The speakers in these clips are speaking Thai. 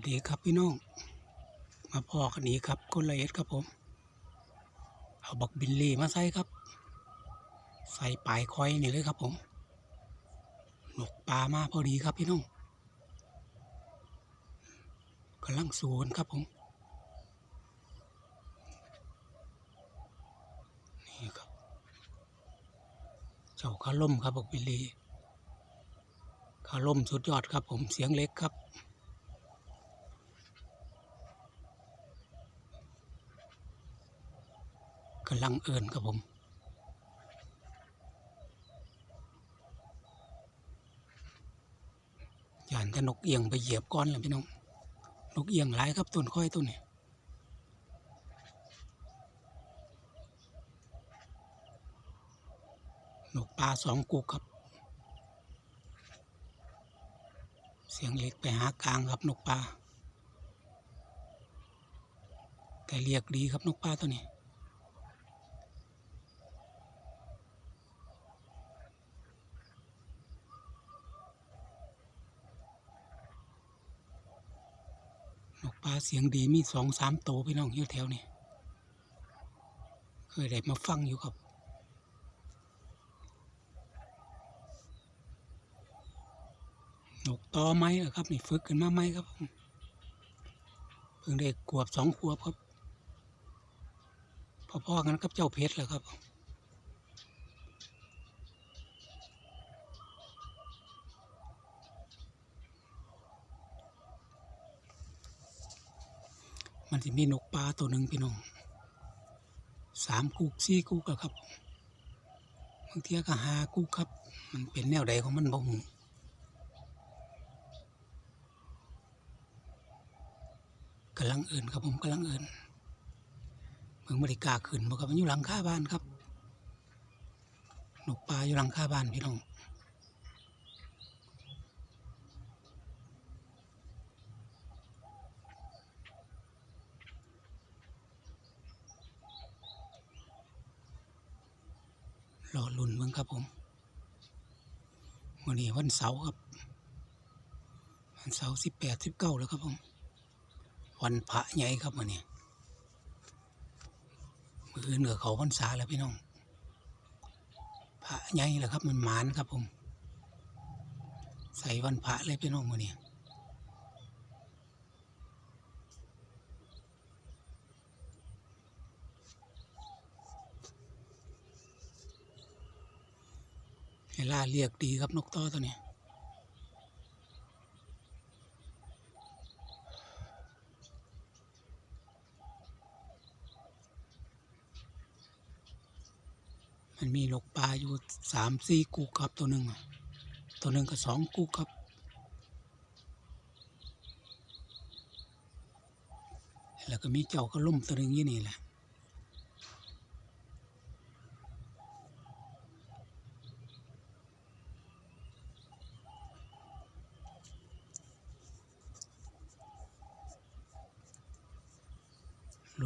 สดีครับพี่น้อง มาพอกันนี้ครับคนละเอ็ดครับผม เอาบักบิลลี่มาใส่ครับ ใส่ปลายคอยนี่เลยครับผม หนกปลามาพอดีครับพี่น้องกำลังสูนครับผม นี่ครับ เจ้าคาล่มครับบักบิลลี่คาล่มสุดยอดครับผมเสียงเล็กครับ กำลังเอินครับผมยานแต่นกเอียงไปเหยียบก้อนเลยพี่น้อง นกเอียงหลายครับต้นค่อยต้นนี้นกปลาสองกุกครับ เสียงเล็กไปหากลางครับนกปลาแต่เรียกดีครับนกปลาตัวนี้ ปลาเสียงดีมีสองสามโตพี่น้องอยู่แถวนี้เคยได้มาฟังอยู่ครับนกตอไม้เหรอครับนี่ฝึกขึ้นมาไหมครับเพิ่งได้ขวบสองขวบครับพ่อๆกันกับเจ้าเพชรเลยครับ มันจะมีนกปลาตัวหนึ่งพี่น้องสามกุกสี่กุกอะครับบางทีก็หากุกครับ มันเป็นแนวใดของมันบ่หูกำลังเอินครับผมกำลังเอินเมืองบริกาขึ้นบ่ครับมันอยู่หลังคาบ้านครับนกปลาอยู่หลังคาบ้านพี่น้อง รอลุ่นเมืองครับผมวันนี้วันเสาร์ครับ วันเสาร์สิบแปดสิบเก้าแล้วครับผม วันพระใหญ่ครับวันนี้มืออื่นกับเขาพรรษาแล้วพี่น้อง พระใหญ่แหละครับมันหมานครับผม ใส่วันพระเลยพี่น้องวันนี้ เวลาเรียกดีครับนกต้อตัวนี้มันมีนกปลาอยู่สามสี่กุกครับตัวหนึ่งอะตัวหนึ่งก็สองกุกครับแล้วก็มีเจ้าก็ล่มตัวหนึ่งยี่นี่แหละ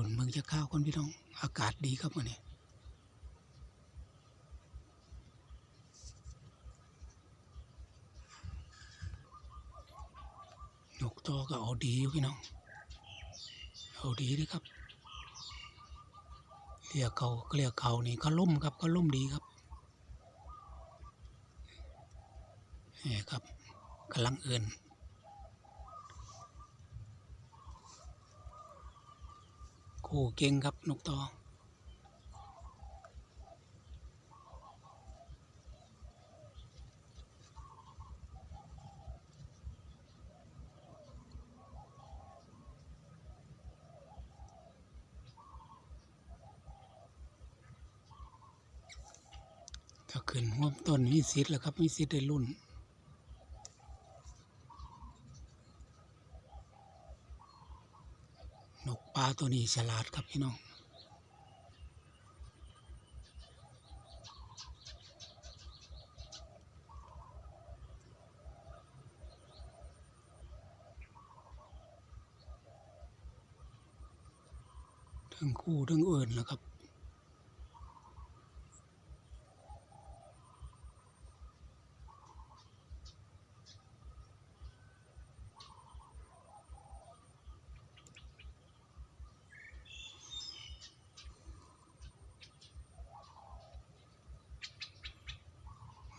นเมืองจะข้าวคนพี่น้อง อากาศดีครับวันนี้นกตอก็เอาดีอยู่พี่น้อง เอาดีเลยครับเรียกเขาเรียกเขานี่เขาล่มครับเขาล่มดีครับนี่ครับกำลังเอื่น คู่เก่งครับนกตอถ้าขึ้นหัวต้นมีสิทธิ์แล้วครับมีสิทธิ์ได้รุ่น นกปลา ตัวนี้ฉลาดครับพี่น้องทั้งคู่ทั้งเอิญนะครับ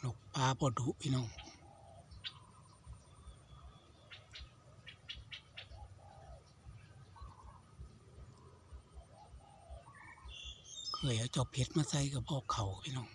นาบดุพี่น้องเคยเอาจอบเพชรมาใส่กับพวกเขาพี่น้อง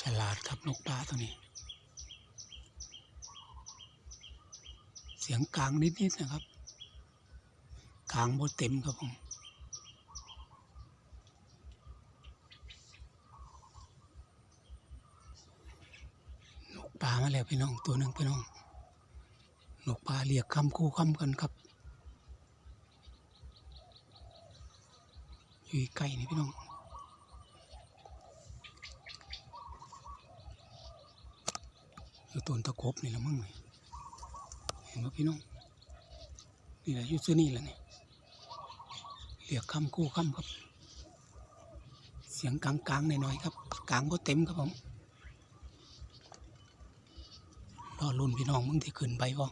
ฉลาดครับนกปลาตัวนี้ เสียงกลางนิดๆนะครับกลางบดเต็มครับผมนกปลามาแล้วพี่น้องตัวหนึ่งพี่น้องนกปลาเรียกคำคู่คำกันครับอยู่ใกล้นี่พี่น้อง อยู่ต้นตะคบนี่ละมั่งเลยเห็นไหมพี่น้องนี่แหละอยู่ซื้อนี่แหละนี่เหลียกคำคู่คำครับ เสียงกลางๆหน่อยๆครับกลางก็เต็มครับผมรอรุ่นพี่น้องมึงที่ขึ้นไปบ่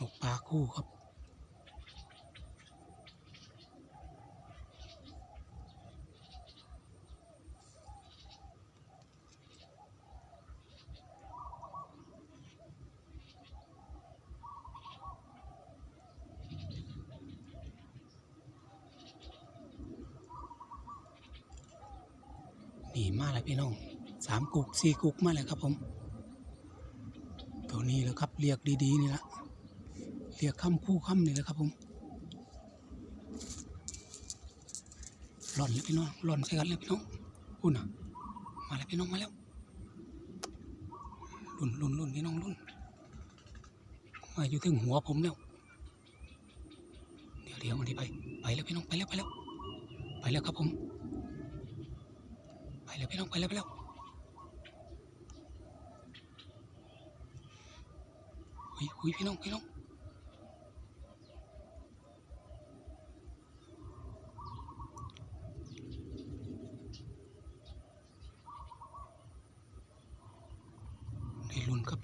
นกปลา คู่ครับนี่มาแล้วพี่น้องสามกุกสี่กุกมาแล้วครับผม ตัวนี้แล้วครับเรียกดีๆนี่ละ เรียกคำคู่คำนี่แหละครับผมหล่อนเลยพี่น้องหล่อนใส่กันเลยพี่น้องอุ่นอะมาแล้วพี่น้องมาแล้วลุ่นลุ่นลุ่นพี่น้องลุ่นมาอยู่ถึงหัวผมแล้วเดี๋ยวเดี๋ยวมันที่ไปไปแล้วพี่น้องไปแล้วไปแล้ว ไปแล้วครับผม ไปแล้วพี่น้องไปแล้วไปแล้วหุยหุยพี่น้องพี่น้อง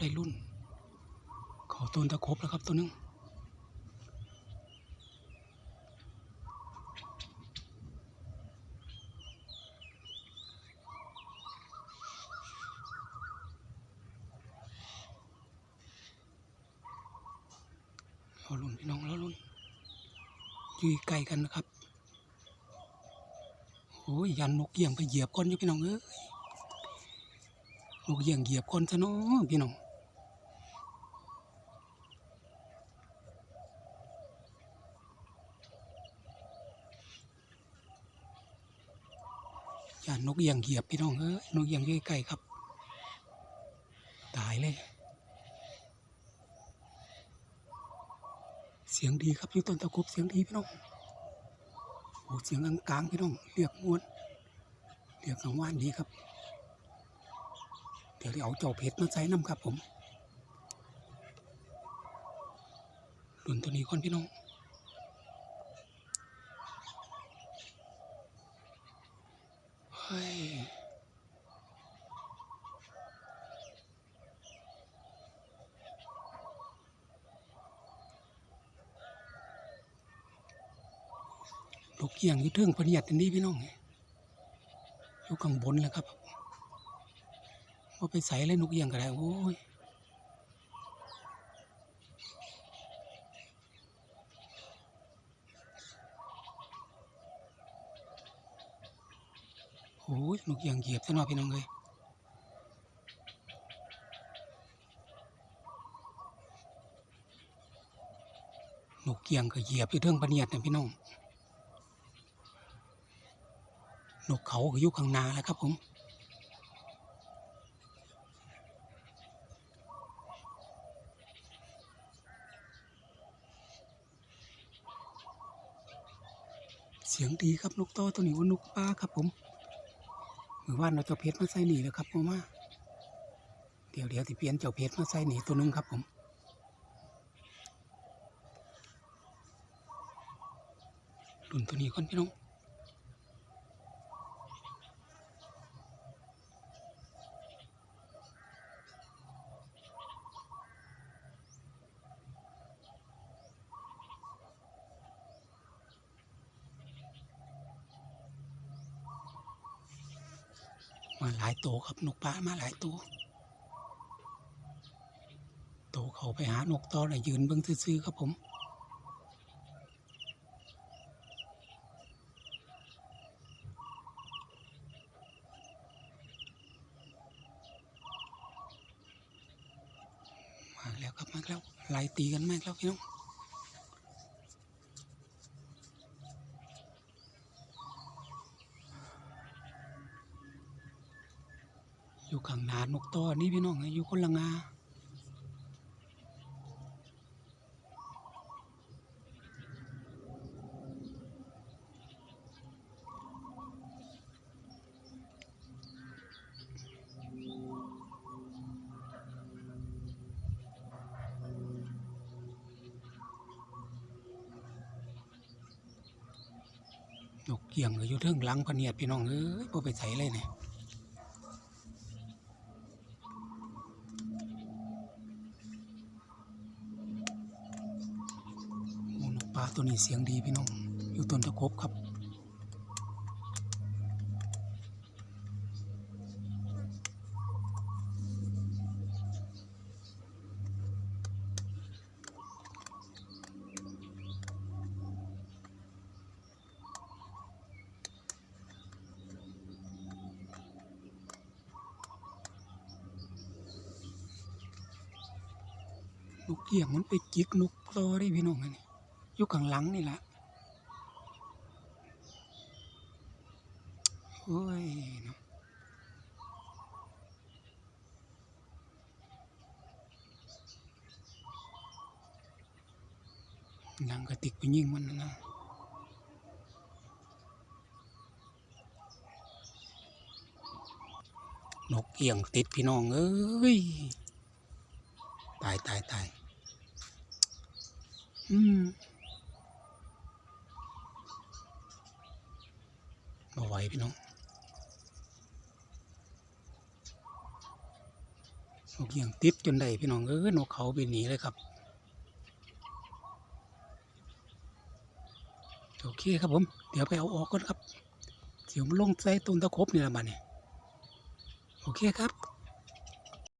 ได้รุ่นขาต้นตะครบแล้วครับตัวหนึงรารุ่นพี่น้องรารุ่นยื้ใกล้กันนะครับโอ้ยยันนกเยี่ยงไปเหยียบก้นอยู่พี่น้องเอ้ยนกเยี่ยงเหยียบก้นซะเนาะพี่น้อง อย่านกเอียงเหยียบพี่น้องเอ้ยนกเอียงใกล้ๆครับ ตายเลย เสียงดีครับอยู่ต้นตะกบเสียงดีพี่น้องโอ้เสียงกลางๆพี่น้องเรียกมวนเรียกกลางว่านดีครับ เดี๋ยวเอาเจ้าเพชรมาใส่น้ำครับผมรุ่นตัวนี้ก่อนพี่น้อง เกียงอยู่เทิงพะเนียดอันนี้พี่น้องอยู่ข้างบนแล้วครับว่าไปใส่เลยนกเอียงก็ได้โอ้ยโอ้ยนกเอียงเหยียบซะหน่อยพี่น้องเลยนกเกียงก็เหยียบอยู่เทิงพะเนียดนะพี่น้อง นกเขาอยู่ข้างนาแล้วครับผมเสียงดีครับนกต่อตัวนี้ว่านกป้าครับผมเมื่อวานเราเจ้าเพชรมาใส่หนีแล้วครับพ่อมาเดี๋ยวเดี๋ยวที่เปลี่ยนเจ้าเพชรมาใส่หนีตัวนึงครับผมรุ่นตัวนี้ก่อนพี่น้อง ครับนกป้ามาหลายตัวโตวเขาไปหานกต่อน่ะยืนเบิ่งซื่อๆครับผมมาแล้วครับมาแล้วไล่ตีกันมากแล้วพี่น้อง อยู่ข้างหน้านกต่อนี่พี่น้องอยู่คนละงาๆนกเกี่ยงก็อยู่เทิงหลังพเนียดพี่น้องเอ้ยพอไปใส่เลยเนี่ยโอ้นกปลาตัวนี้ เสียงดีพี่น้อง อยู่ต้นตะครบครับนกเกี่ยงมันไปจิกนกต่อได้พี่น้องนนี้ อยู่ข้างหลังนี่แหละโอ้ยเนาะหนังกระติกไปยิงมันนะนกเกี่ยงติดพี่น้องเอ้ย ตายตายตายอืม มาไหวพี่น้องนกเกี่ยงติดจนได้พี่น้องเออนกเขาไปหนีเลยครับโอเคครับผม เดี๋ยวไปเอาออกก่อนครับเดี๋ยวมันลงใส่ต้นตะครบนี่ละมันเนี่ยโอเคครับ